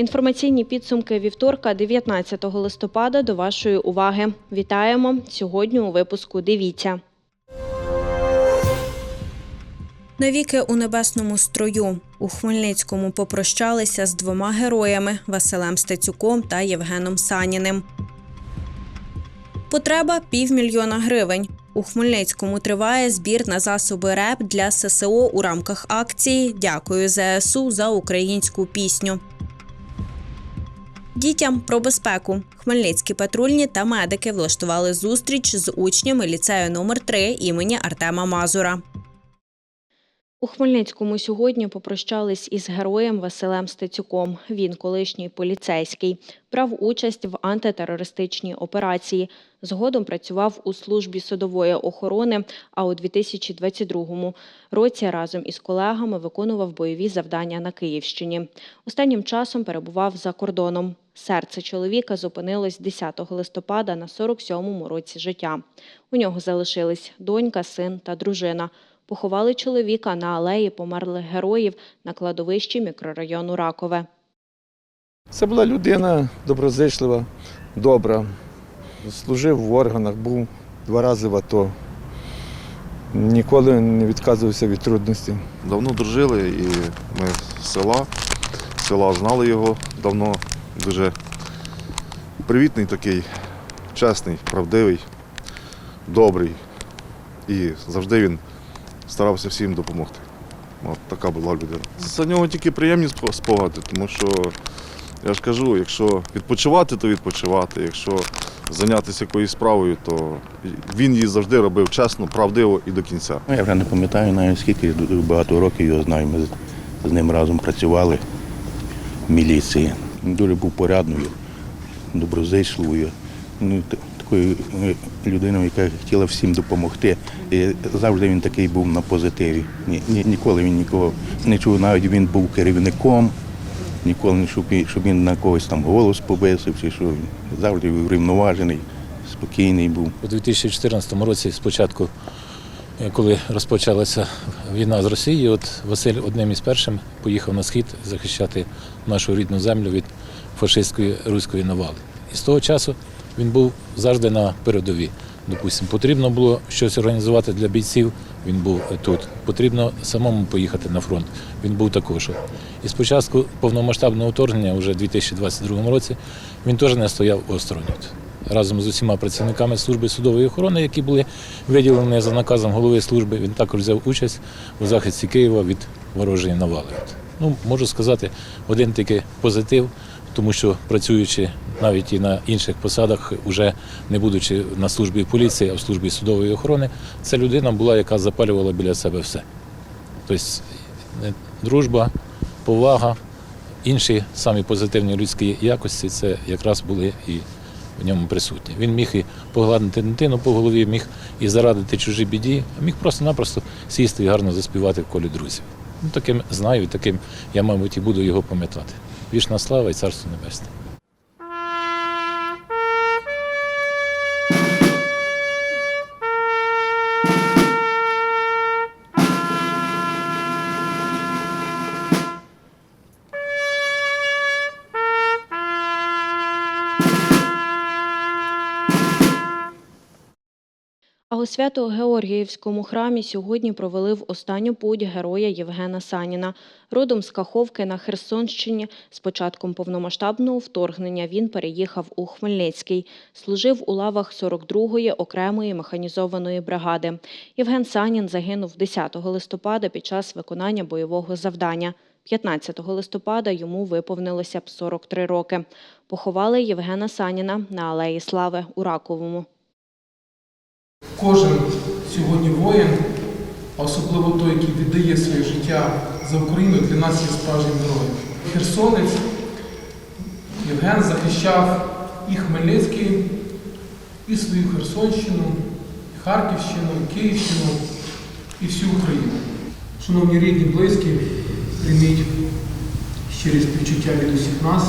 Інформаційні підсумки вівторка, 19 листопада, до вашої уваги. Вітаємо сьогодні у випуску. Дивіться. Навіки у небесному строю у Хмельницькому попрощалися з двома героями Василем Стецюком та Євгеном Саніним. Потреба півмільйона гривень. У Хмельницькому триває збір на засоби РЕП для ССО у рамках акції Дякую ЗСУ за українську пісню. Дітям про безпеку. Хмельницькі патрульні та медики влаштували зустріч з учнями ліцею номер 3 імені Артема Мазура. У Хмельницькому сьогодні попрощались із героєм Василем Стецюком. Він колишній поліцейський, брав участь в антитерористичній операції. Згодом працював у службі судової охорони. А у 2022 році разом із колегами виконував бойові завдання на Київщині. Останнім часом перебував за кордоном. Серце чоловіка зупинилось 10 листопада на 47-му році життя. У нього залишились донька, син та дружина. Поховали чоловіка на алеї померлих героїв на кладовищі мікрорайону Ракове. Це була людина доброзичлива, добра. Служив в органах, був два рази в АТО. Ніколи не відказувався від трудностей. Давно дружили і ми з села. З села знали його давно. Дуже привітний такий, чесний, правдивий, добрий. І завжди він старався всім допомогти. От така була людина. За нього тільки приємні спо- спогади, тому що я ж кажу, якщо відпочивати, то відпочивати. Якщо зайнятися якоюсь справою, то він її завжди робив чесно, правдиво і до кінця. Ну, Я вже не пам'ятаю навіть скільки багато років його знаю. Ми з- ним разом працювали в міліції. Він дуже був порядною, доброзичливою, ну, такою е, людиною, яка хотіла всім допомогти. І завжди він такий був на позитиві. Ні, ні, ніколи він нікого не чув, навіть він був керівником. Ніколи не він- щоб він на когось там голос повисив, чи що завжди врівноважений, спокійний був. У 2014 році, спочатку, е, коли розпочалася війна з Росією, от Василь одним із першим поїхав на схід захищати нашу рідну землю від фашистської руської навали. І з того часу він був завжди на передовій. Допустимо, потрібно було щось організувати для бійців. Він був тут. Потрібно самому поїхати на фронт. Він був також. І спочатку повномасштабного вторгнення, вже у 2022 році, він теж не стояв осторонь. Разом з усіма працівниками служби судової охорони, які були виділені за наказом голови служби, він також взяв участь у захисті Києва від ворожої навали. Ну, можу сказати, один тільки позитив, тому що працюючи навіть і на інших посадах, уже не будучи на службі поліції, а в службі судової охорони, це людина була, яка запалювала біля себе все. Тобто е, дружба, повага, інші самі позитивні людські якості це якраз були і в ньому присутні. Він міг і погладити дитину по голові, міг і зарадити чужі біді, а міг просто-напросто сісти і гарно заспівати в колі друзів. Ну, таким знаю, таким я, мабуть, і буду його пам'ятати. Вічна слава і царство небесне. Свято-Георгіївському храмі сьогодні провели в останню путь героя Євгена Саніна. Родом з Каховки на Херсонщині з початком повномасштабного вторгнення він переїхав у Хмельницький. Служив у лавах 42-ї окремої механізованої бригади. Євген Санін загинув 10 листопада під час виконання бойового завдання. 15 листопада йому виповнилося б 43 роки. Поховали Євгена Саніна на Алеї Слави у Раковому. Кожен сьогодні воїн, а особливо той, який віддає своє життя за Україну, для нас є справжнім героєм. Херсонець Євген захищав і Хмельницький, і свою Херсонщину, і Харківщину, і Київщину, і всю Україну. Шановні рідні, близькі, прийміть щирі співчуття від усіх нас.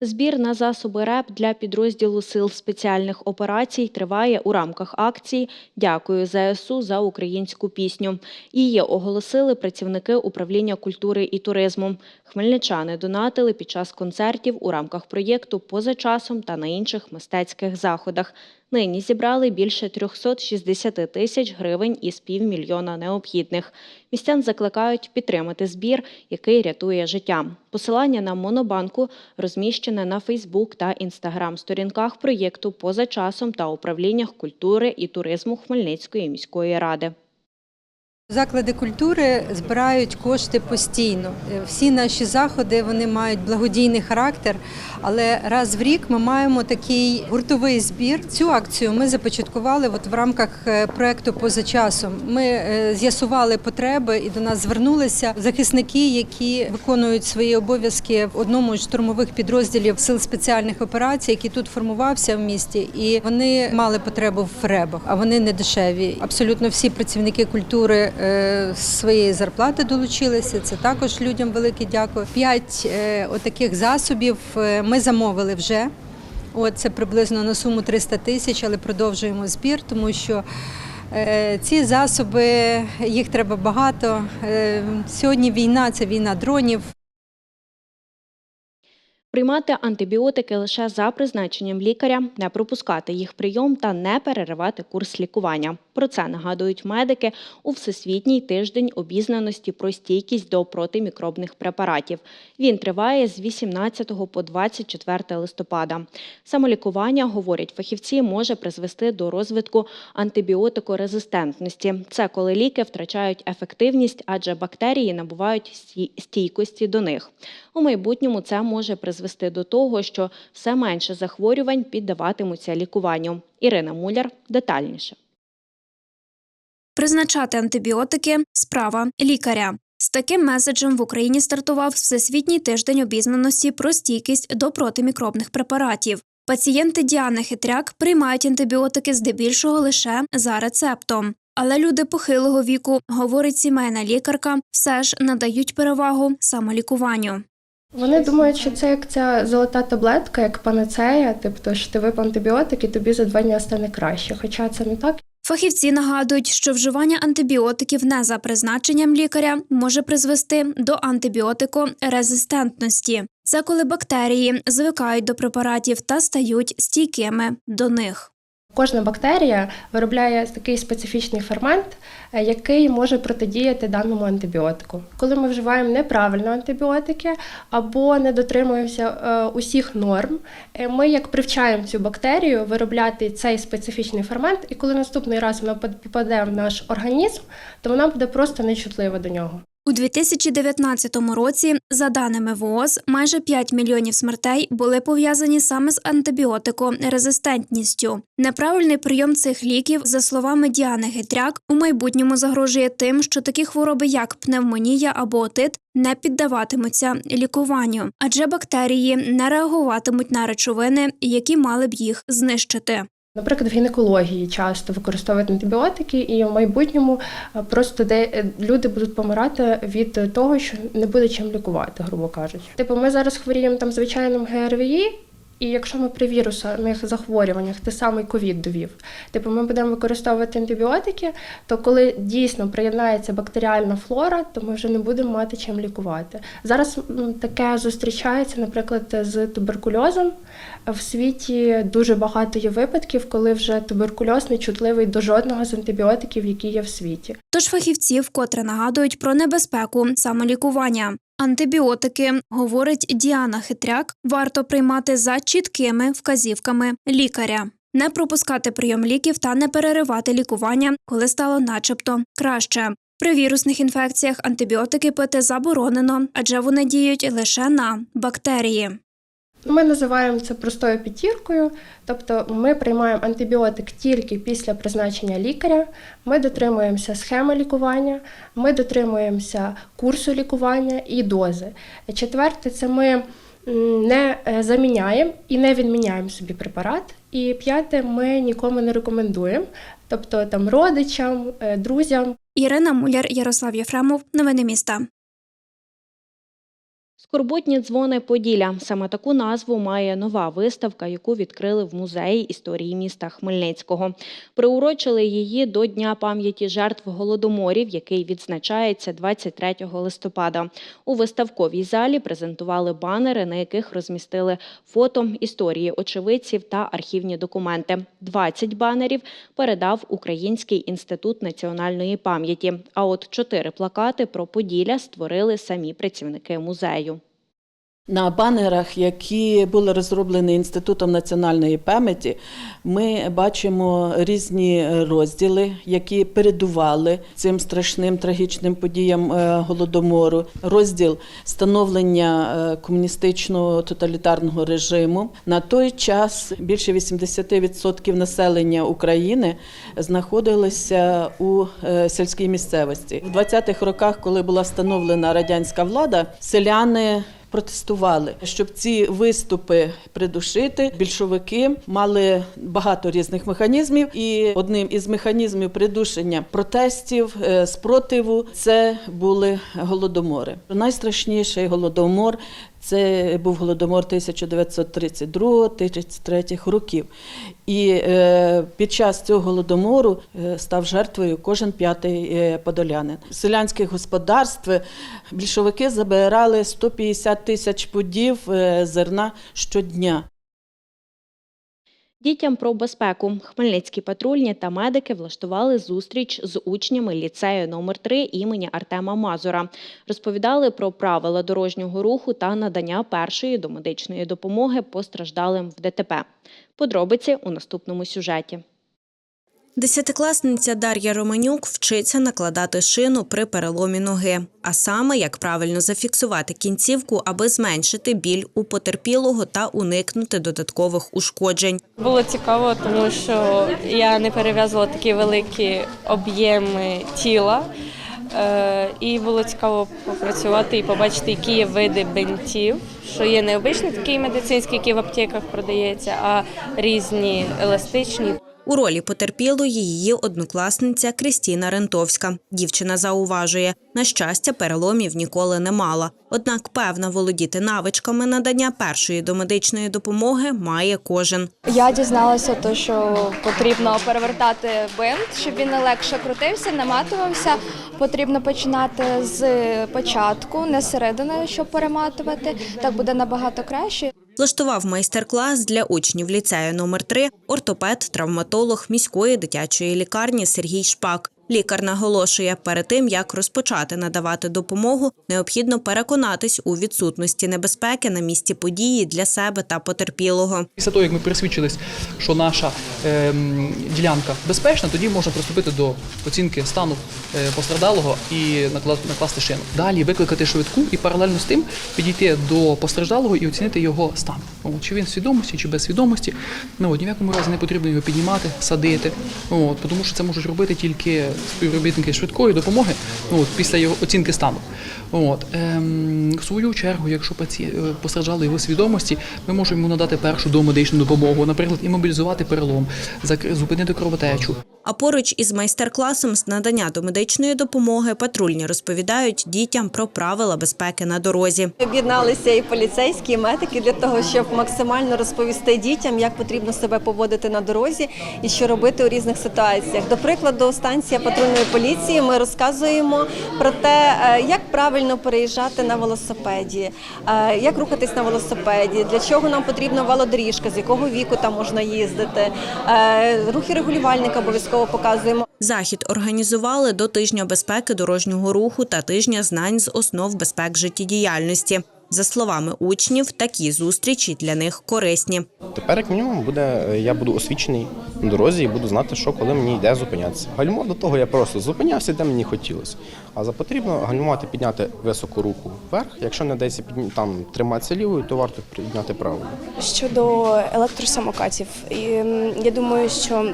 Збір на засоби РЕП для підрозділу Сил спеціальних операцій триває у рамках акції Дякую ЗСУ за українську пісню. Її оголосили працівники управління культури і туризму. Хмельничани донатили під час концертів у рамках проєкту поза часом та на інших мистецьких заходах. Нині зібрали більше 360 тисяч гривень із півмільйона необхідних. Містян закликають підтримати збір, який рятує життя. Посилання на монобанку розміщене на Фейсбук та Інстаграм сторінках проєкту поза часом та управліннях культури і туризму Хмельницької міської ради. Заклади культури збирають кошти постійно. Е, Всі наші заходи вони мають благодійний характер, але раз в рік ми маємо такий гуртовий збір. Цю акцію ми започаткували от в рамках е, проекту поза часом. Ми е, з'ясували потреби і до нас звернулися захисники, які виконують свої обов'язки в одному з штурмових підрозділів сил спеціальних операцій, який тут формувався в місті, і вони мали потребу в ребах, а вони не дешеві. Абсолютно всі працівники культури своєї зарплати долучилися. Це також людям велике дякую. П'ять е, отаких засобів е, ми замовили вже. От це приблизно на суму 300 тисяч, але продовжуємо збір, тому що е, ці засоби їх треба багато. Е, Сьогодні війна це війна дронів. Приймати антибіотики лише за призначенням лікаря, не пропускати їх прийом та не переривати курс лікування. Про це нагадують медики у Всесвітній тиждень обізнаності про стійкість до протимікробних препаратів. Він триває з 18 по 24 листопада. Самолікування, говорять фахівці, може призвести до розвитку антибіотикорезистентності. Це коли ліки втрачають ефективність, адже бактерії набувають стійкості до них. У майбутньому це може призвести до того, що все менше захворювань піддаватимуться лікуванню. Ірина Муляр детальніше. Призначати антибіотики справа лікаря. З таким меседжем в Україні стартував Всесвітній тиждень обізнаності про стійкість до протимікробних препаратів. Пацієнти Діани Хитряк приймають антибіотики здебільшого лише за рецептом. Але люди похилого віку, говорить сімейна лікарка, все ж надають перевагу самолікуванню. Вони думають, що це як ця золота таблетка, як панацея, тобто що ти випив антибіотик і тобі за два дні стане краще. Хоча це не так. Фахівці нагадують, що вживання антибіотиків не за призначенням лікаря може призвести до антибіотикорезистентності. Це коли бактерії звикають до препаратів та стають стійкими до них. Кожна бактерія виробляє такий специфічний фермент, е, який може протидіяти даному антибіотику. Коли ми вживаємо неправильно антибіотики або не дотримуємося е, усіх норм, е, ми як привчаємо цю бактерію виробляти цей специфічний фермент, і коли наступний раз вона попаде в наш організм, то вона буде просто нечутлива до нього. У 2019 році, за даними ВООЗ, майже 5 мільйонів смертей були пов'язані саме з антибіотикорезистентністю. Неправильний прийом цих ліків, за словами Діани Гетряк, у майбутньому загрожує тим, що такі хвороби, як пневмонія або отит, не піддаватимуться лікуванню, адже бактерії не реагуватимуть на речовини, які мали б їх знищити. Наприклад, в гінекології часто використовують антибіотики, і в майбутньому е, просто де е, люди будуть помирати від того, що не буде чим лікувати, грубо кажучи. Типу, ми зараз хворіємо там звичайним ГРВІ. І якщо ми при вірусних захворюваннях те самий ковід довів, типу ми будемо використовувати антибіотики, то коли дійсно приєднається бактеріальна флора, то ми вже не будемо мати чим лікувати. Зараз таке зустрічається, наприклад, з туберкульозом. В світі дуже багато є випадків, коли вже туберкульоз не чутливий до жодного з антибіотиків, які є в світі. Тож фахівці вкотре нагадують про небезпеку самолікування. Антибіотики, говорить Діана Хитряк, варто приймати за чіткими вказівками лікаря. Не пропускати прийом ліків та не переривати лікування, коли стало начебто краще. При вірусних інфекціях антибіотики пити заборонено, адже вони діють лише на бактерії. Ми називаємо це простою п'ятіркою, тобто ми приймаємо антибіотик тільки після призначення лікаря. Ми дотримуємося схеми лікування, ми дотримуємося курсу лікування і дози. Четверте, це ми не е, заміняємо і не відміняємо собі препарат. І п'яте, ми нікому не рекомендуємо, тобто там родичам, е, друзям. Ірина Муляр, Ярослав Єфремов. Новини міста. Скорботні дзвони Поділля. Саме таку назву має нова виставка, яку відкрили в музеї історії міста Хмельницького. Приурочили її до Дня пам'яті жертв голодоморів, який відзначається 23 листопада. У виставковій залі презентували банери, на яких розмістили фото, історії очевидців та архівні документи. 20 банерів передав Український інститут національної пам'яті. А от чотири плакати про Поділля створили самі працівники музею. На банерах, які були розроблені Інститутом національної пам'яті, ми бачимо різні розділи, які передували цим страшним трагічним подіям е, голодомору. Розділ становлення е, комуністичного тоталітарного режиму. На той час більше 80% населення України знаходилося у е, сільській місцевості. В 20-х роках, коли була встановлена радянська влада, селяни протестували, щоб ці виступи придушити. Більшовики мали багато різних механізмів, і одним із механізмів придушення протестів, е, спротиву це були голодомори. Найстрашніший голодомор. Це був голодомор 1932-33 років. І е, під час цього голодомору е, став жертвою кожен п'ятий е, подолянин. Селянське Селянських господарств е, більшовики забирали 150 тисяч пудів зерна щодня. Дітям про безпеку хмельницькі патрульні та медики влаштували зустріч з учнями ліцею номер 3 імені Артема Мазура. Розповідали про правила дорожнього руху та надання першої домедичної допомоги постраждалим в ДТП. Подробиці у наступному сюжеті. Десятикласниця Дар'я Романюк вчиться накладати шину при переломі ноги, а саме як правильно зафіксувати кінцівку, аби зменшити біль у потерпілого та уникнути додаткових ушкоджень. Було цікаво, тому що я не перев'язувала такі великі об'єми тіла. Е, І було цікаво попрацювати і побачити, які є види бинтів, що є не обичний такий медицинський, який в аптеках продається, а різні еластичні. У ролі потерпілої її однокласниця Крістіна Рентовська. Дівчина зауважує, на щастя, переломів ніколи не мала. Однак, певна володіти навичками надання першої домедичної допомоги має кожен. Я дізналася, то, що потрібно перевертати бинт, щоб він не легше крутився, наматувався. Потрібно починати з початку, не середини, щоб перематувати. Так буде набагато краще. Влаштував майстер-клас для учнів ліцею номер 3 ортопед, травматолог міської дитячої лікарні Сергій Шпак. Лікар наголошує, перед тим як розпочати надавати допомогу, необхідно переконатись у відсутності небезпеки на місці події для себе та потерпілого. Після того, як ми пересвідчились, що наша ем, ділянка безпечна, тоді можна приступити до оцінки стану е, постраждалого і накла- накласти шину. Далі викликати швидку і паралельно з тим підійти до постраждалого і оцінити його стан. Чи він в свідомості, чи без свідомості. Ну, ні в якому разі не потрібно його піднімати, садити, от, тому що це можуть робити тільки співробітники швидкої допомоги ну, от, після його оцінки стану. От, ем, в свою чергу, якщо пацієнт постраждали його свідомості, ми можемо йому надати першу домедичну допомогу, наприклад, імобілізувати перелом, зупинити кровотечу. А поруч із майстер-класом з надання домедичної допомоги патрульні розповідають дітям про правила безпеки на дорозі. Об'єдналися і поліцейські, і медики для того, щоб максимально розповісти дітям, як потрібно себе поводити на дорозі і що робити у різних ситуаціях. До прикладу, станція патрульної поліції. Ми розказуємо про те, е, як правильно переїжджати на велосипеді, е, як рухатись на велосипеді, для чого нам потрібна велодоріжка, з якого віку там можна їздити. Е, Рухи регулювальника обов'язково показуємо. Захід організували до тижня безпеки дорожнього руху та тижня знань з основ безпек життєдіяльності. За словами учнів, такі зустрічі для них корисні. Тепер, як мінімум, буде, е, я буду освічений на дорозі і буду знати, що коли мені йде зупинятися. Гальмо до того я просто зупинявся, де мені хотілося. А за потрібно гальмувати, підняти високу руку вверх. Якщо не дається підні- там триматися лівою, то варто підняти правою. Щодо електросамокатів, я думаю, що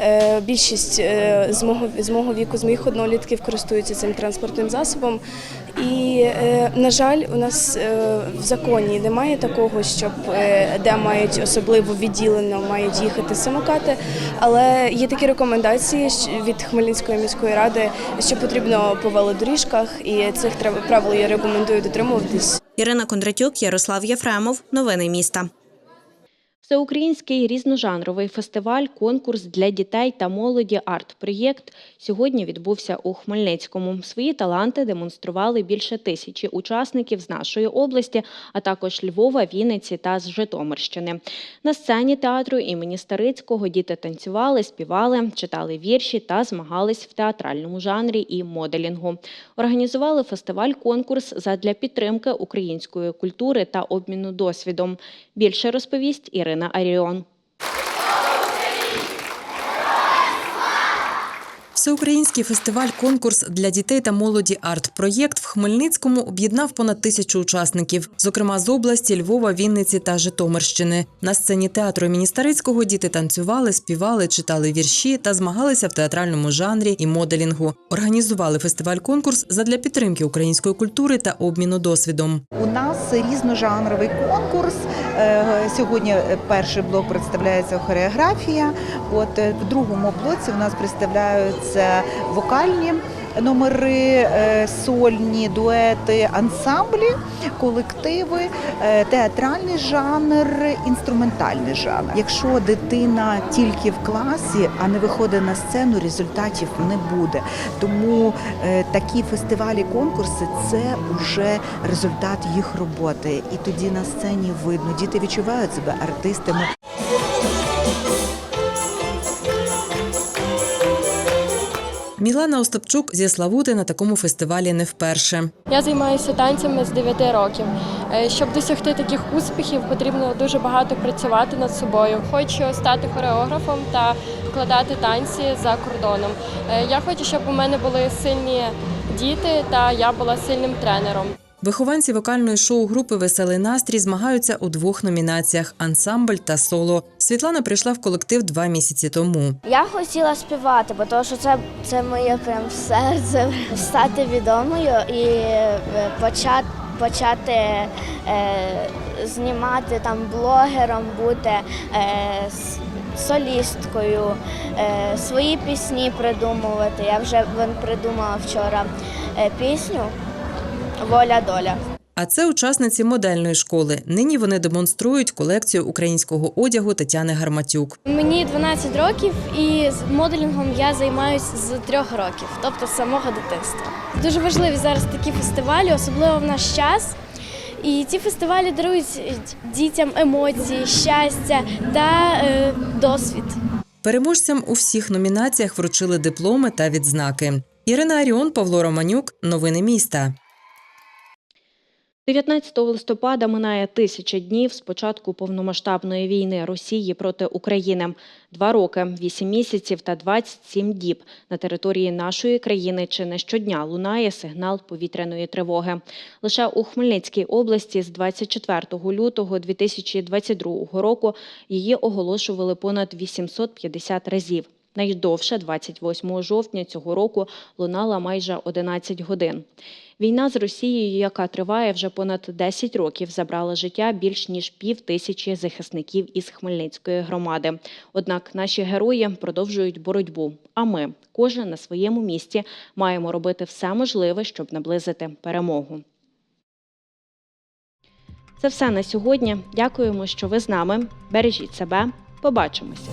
е, більшість е, з мого, з мого віку, з моїх однолітків користуються цим транспортним засобом. І, е, на жаль, у нас е, в законі немає такого, щоб е, де мають особливо відділено мають їхати самокати. Але є такі рекомендації від Хмельницької міської ради, що потрібно по велодоріжках, і цих правил я рекомендую дотримуватись. Ірина Кондратюк, Ярослав Єфремов. Новини міста. Всеукраїнський різножанровий фестиваль, конкурс для дітей та молоді арт-проєкт сьогодні відбувся у Хмельницькому. Свої таланти демонстрували більше тисячі учасників з нашої області, а також Львова, Вінниці та з Житомирщини. На сцені театру імені Старицького діти танцювали, співали, читали вірші та змагались в театральному жанрі і моделінгу. Організували фестиваль-конкурс задля підтримки української культури та обміну досвідом. Більше розповість Ірина Аріон. Всеукраїнський фестиваль-конкурс для дітей та молоді арт-проєкт в Хмельницькому об'єднав понад тисячу учасників, зокрема з області Львова, Вінниці та Житомирщини. На сцені театру імені Старицького діти танцювали, співали, читали вірші та змагалися в театральному жанрі і моделінгу. Організували фестиваль-конкурс задля підтримки української культури та обміну досвідом. У нас різножанровий конкурс. Е, Сьогодні перший блок представляється хореографія. От е, в другому блоці у нас представляються вокальні номери, е, сольні, дуети, ансамблі, колективи, е, театральний жанр, інструментальний жанр. Якщо дитина тільки в класі, а не виходить на сцену, результатів не буде. Тому е, такі фестивалі, конкурси це вже результат їх роботи. І тоді на сцені видно, діти відчувають себе артистами. Мілана Остапчук зі Славути на такому фестивалі не вперше. Я займаюся танцями з 9 років. Е, Щоб досягти таких успіхів, потрібно дуже багато працювати над собою. Хочу стати хореографом та вкладати танці за кордоном. Е, Я хочу, щоб у мене були сильні діти та я була сильним тренером. Вихованці вокальної шоу-групи Веселий настрій змагаються у двох номінаціях ансамбль та соло. Світлана прийшла в колектив два місяці тому. Я хотіла співати, бо тому це, це моє прям серце. Стати відомою і е, почати, почати е, знімати там блогером, бути е, солісткою, е, свої пісні придумувати. Я вже придумала вчора е, пісню Воля доля. А це учасниці модельної школи. Нині вони демонструють колекцію українського одягу Тетяни Гарматюк. Мені 12 років, і з моделінгом я займаюся з трьох років, тобто з самого дитинства. Дуже важливі зараз такі фестивалі, особливо в наш час. І ці фестивалі дарують дітям емоції, щастя та е, досвід. Переможцям у всіх номінаціях вручили дипломи та відзнаки. Ірина Аріон, Павло Романюк. Новини міста. 19 листопада минає тисяча днів з початку повномасштабної війни Росії проти України. Два роки, вісім місяців та 27 діб на території нашої країни чи не щодня лунає сигнал повітряної тривоги. Лише у Хмельницькій області з 24 лютого 2022 року її оголошували понад 850 разів. Найдовше 28 жовтня цього року лунала майже 11 годин. Війна з Росією, яка триває вже понад 10 років, забрала життя більш ніж пів тисячі захисників із Хмельницької громади. Однак наші герої продовжують боротьбу. А ми, кожен на своєму місці, маємо робити все можливе, щоб наблизити перемогу. Це все на сьогодні. Дякуємо, що ви з нами. Бережіть себе. Побачимося.